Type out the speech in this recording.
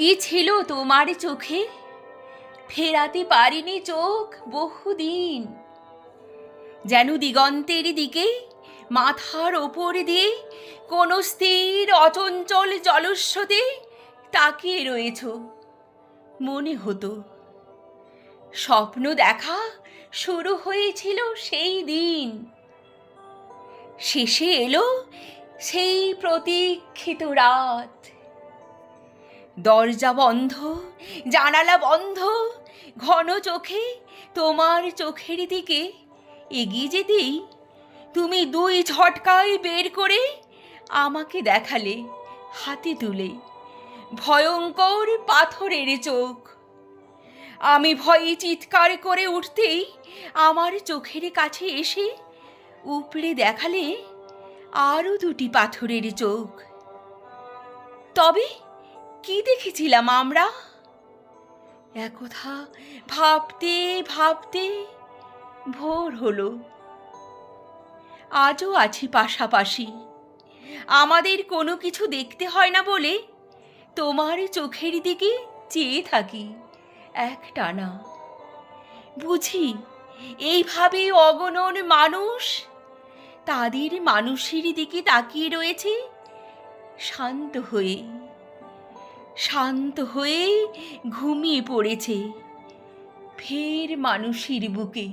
কি ছিল তোমার চোখে? ফেরাতে পারিনি চোখ বহুদিন। যেন দিগন্তের দিকে, মাথার ওপর দিয়ে, কোনো স্থির, অচঞ্চল জলস্রোতে তাকিয়ে রয়েছ। মনে হতো, স্বপ্ন দেখা শুরু হয়েছিল সেই দিন। শেষে এলো সেই প্রতীক্ষিত রাত। দরজা বন্ধ, জানালা বন্ধ, ঘন চোখে তোমার চোখের দিকে এগিয়ে যেতেই তুমি দুই ঝটকায় বের করে আমাকে দেখালে, হাতে তুলে। ভয়ঙ্কর পাথরের চোখ। আমি ভয়ে চিৎকার করে উঠতেই আমার চোখের কাছে এসে উপড়ে দেখালে আরও দুটি পাথরের চোখ। তবে কি দেখেছিলাম আমরা? একথা ভাবতে ভাবতে ভোর হলো। আজও আছি পাশাপাশি। আমাদের কোনো কিছু দেখতে হয় না বলে তোমার চোখের দিকে চেয়ে থাকি এক টানা বুঝি এইভাবে অগণন মানুষ তাদের মানুষের দিকে তাকিয়ে রয়েছে, শান্ত হয়ে। শান্ত হয়ে ঘুমিয়ে পড়েছে। ফের মানুষের বুকে